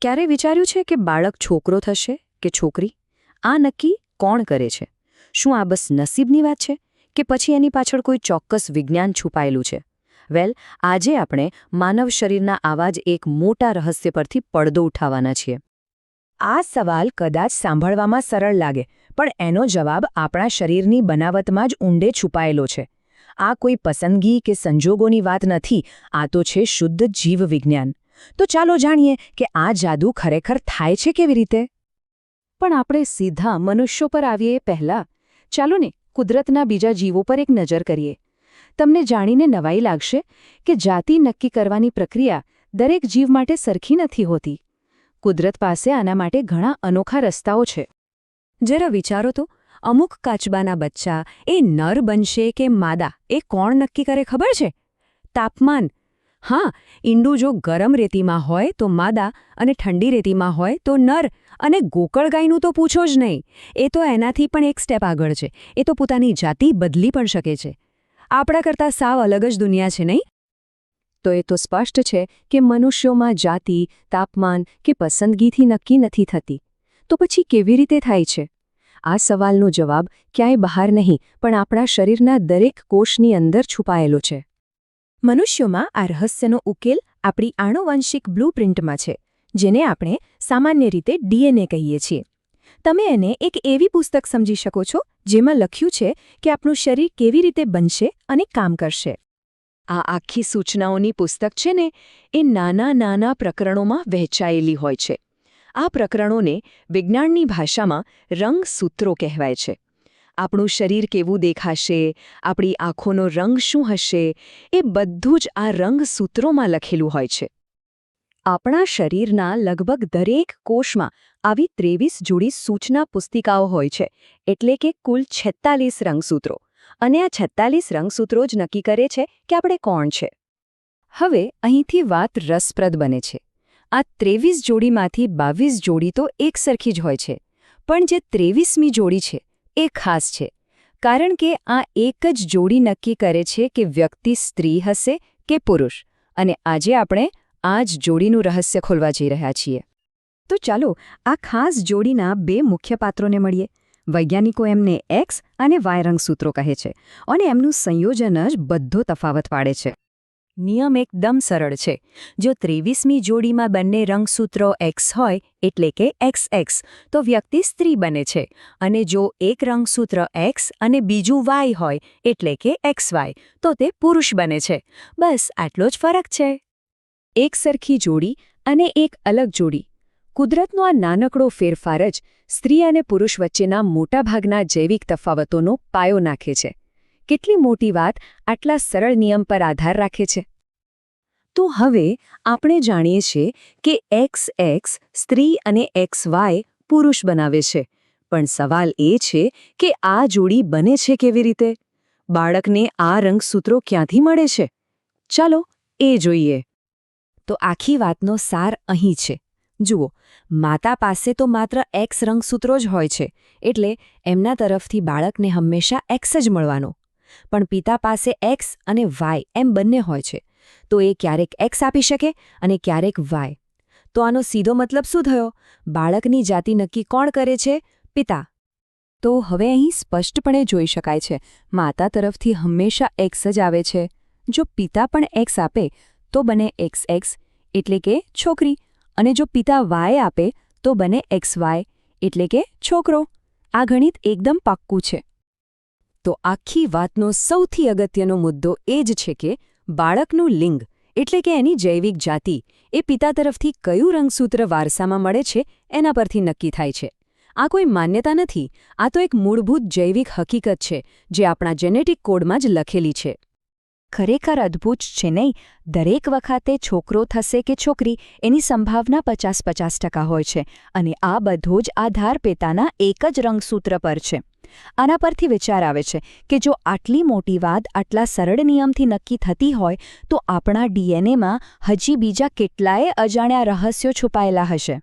ક્યારે વિચાર્યું છે કે બાળક છોકરો થશે કે છોકરી? આ નક્કી કોણ કરે છે? શું આ બસ નસીબની વાત છે કે પછી એની પાછળ કોઈ ચોક્કસ વિજ્ઞાન છુપાયેલું છે? વેલ, આજે આપણે માનવ શરીરના આવા જ એક મોટા રહસ્ય પરથી પડદો ઉઠાવવાના છીએ. આ સવાલ કદાચ સાંભળવામાં સરળ લાગે, પણ એનો જવાબ આપણા શરીરની બનાવટમાં જ ઊંડે છુપાયેલો છે. આ કોઈ પસંદગી કે સંજોગોની વાત નથી, આ તો છે શુદ્ધ જીવ વિજ્ઞાન તો ચાલો જાણીએ કે આ જાદુ ખરેખર થાય છે કેવી રીતે? પણ આપણે સીધા મનુષ્યો પર આવીએ એ પહેલાં. ચાલો ને કુદરતના બીજા જીવો પર એક નજર કરીએ. તમને જાણીને નવાઈ લાગશે કે જાતિ નક્કી કરવાની પ્રક્રિયા દરેક જીવ માટે સરખી નથી હોતી. કુદરત પાસે આના માટે ઘણા અનોખા રસ્તાઓ છે. જરા વિચારો તો, અમુક કાચબાના બચ્ચા એ નર બનશે કે માદા એ કોણ નક્કી કરે ખબર છે? તાપમાન હા, ઈંડું જો ગરમ રેતીમાં હોય તો માદા અને ઠંડી રેતીમાં હોય તો નર અને ગોકળગાયનું તો પૂછો જ નહીં. એ તો એનાથી પણ એક સ્ટેપ આગળ છે. એ તો પોતાની જાતિ બદલી પણ શકે છે. આપણા કરતાં સાવ અલગ જ દુનિયા છે નહીં? તો એ તો સ્પષ્ટ છે કે મનુષ્યોમાં જાતિ, તાપમાન કે પસંદગીથી નક્કી નથી થતી. તો પછી કેવી રીતે થાય છે? આ સવાલનો જવાબ ક્યાંય બહાર નહીં, પણ આપણા શરીરના દરેક કોષની અંદર છુપાયેલો છે. મનુષ્યોમાં આ રહસ્યનો ઉકેલ આપણી આણુવંશિક બ્લુપ્રિન્ટમાં છે, જેને આપણે સામાન્ય રીતે ડીએનએ કહીએ છીએ. તમે એને એક એવી પુસ્તક સમજી શકો છો, જેમાં લખ્યું છે કે આપણું શરીર કેવી રીતે બનશે અને કામ કરશે. આ આખી સૂચનાઓની પુસ્તક છે ને, એ નાના નાના પ્રકરણોમાં વહેંચાયેલી હોય છે. આ પ્રકરણોને વિજ્ઞાનની ભાષામાં રંગસૂત્રો કહેવાય છે. આપણું શરીર કેવું દેખાશે, આપણી આંખોનો રંગ શું હશે, એ બધું જ આ રંગસૂત્રોમાં લખેલું હોય છે. આપણા શરીરના લગભગ દરેક કોષમાં આવી ત્રેવીસ જોડી સૂચના પુસ્તિકાઓ હોય છે, એટલે કે કુલ છેતાલીસ રંગસૂત્રો. અને આ છેતાલીસ રંગસૂત્રો જ નક્કી કરે છે કે આપણે કોણ છે. હવે અહીંથી વાત રસપ્રદ બને છે. આ ત્રેવીસ જોડીમાંથી બાવીસ જોડી તો એકસરખી જ હોય છે, પણ જે ત્રેવીસમી જોડી છે એ ખાસ છે, કારણ કે આ એક જ જોડી નક્કી કરે છે કે વ્યક્તિ સ્ત્રી હશે કે પુરુષ, અને આજે આપણે આ જ જોડીનું રહસ્ય ખોલવા જઈ રહ્યા છીએ. તો ચાલો, આ ખાસ જોડીના બે મુખ્ય પાત્રોને મળીએ. વૈજ્ઞાનિકો એમને એક્સ અને વાય રંગસૂત્રો કહે છે, અને એમનું સંયોજન જ બધો તફાવત પાડે છે. નિયમ એકદમ સરળ છે. જો ત્રેવીસમી જોડીમાં બંને રંગસૂત્રો એક્સ હોય, એટલે કે એક્સ એક્સ તો વ્યક્તિ સ્ત્રી બને છે. અને જો એક રંગસૂત્ર એક્સ અને બીજું વાય હોય, એટલે કે એક્સ વાય તો તે પુરુષ બને છે. બસ, આટલો જ ફરક છે. એક સરખી જોડી અને એક અલગ જોડી. કુદરતનો આ નાનકડો ફેરફાર જ સ્ત્રી અને પુરુષ વચ્ચેના મોટાભાગના જૈવિક તફાવતોનો પાયો નાખે છે. કેટલી મોટી વાત આટલા સરળ નિયમ પર આધાર રાખે છે? તો હવે આપણે જાણીએ છીએ કે એક્સ એક્સ સ્ત્રી અને એક્સ વાય પુરુષ બનાવે છે. પણ સવાલ એ છે કે આ જોડી બને છે કેવી રીતે? બાળકને આ રંગસૂત્રો ક્યાંથી મળે છે? ચાલો એ જોઈએ. તો આખી વાતનો સાર અહીં છે. જુઓ, માતા પાસે તો માત્ર એક્સ રંગસૂત્રો જ હોય છે, એટલે એમના તરફથી બાળકને હંમેશા એક્સ જ મળવાનો. પણ પિતા પાસે એક્સ અને વાય એમ બંને હોય છે. તો એ ક્યારેક એક્સ આપી શકે અને ક્યારેક વાય તો આનો સીધો મતલબ શું થયો? બાળકની જાતિ નક્કી કોણ કરે છે? પિતા. તો હવે અહીં સ્પષ્ટપણે જોઈ શકાય છે. માતા તરફથી હંમેશા એક્સ જ આવે છે. જો પિતા પણ એક્સ આપે, તો બને એક્સ એક્સ એટલે કે છોકરી. અને જો પિતા વાય આપે, તો બને એક્સ વાય એટલે કે છોકરો. આ ગણિત એકદમ પાક્કું છે. તો આખી વાતનો સૌથી અગત્યનો મુદ્દો એ જ છે કે બાળકનું લિંગ, એટલે કે એની જૈવિક જાતિ, એ પિતા તરફથી કયું રંગસૂત્ર વારસામાં મળે છે એના પરથી નક્કી થાય છે. આ કોઈ માન્યતા નથી, આ તો એક મૂળભૂત જૈવિક હકીકત છે, જે આપણા જેનેટિક કોડમાં જ લખેલી છે. ખરેખર અદ્ભુત છે નહીં? દરેક વખતે છોકરો થશે કે છોકરી, એની સંભાવના પચાસ પચાસ ટકા હોય છે, અને આ બધો જ આધાર પેતાના એક જ રંગસૂત્ર પર છે. આના પરથી વિચાર આવે છે કે જો આટલી મોટી વાત આટલા સરળ નિયમથી નક્કી થતી હોય, તો આપણા ડીએનએમાં હજી બીજા કેટલાય અજાણ્યા રહસ્યો છુપાયેલા હશે.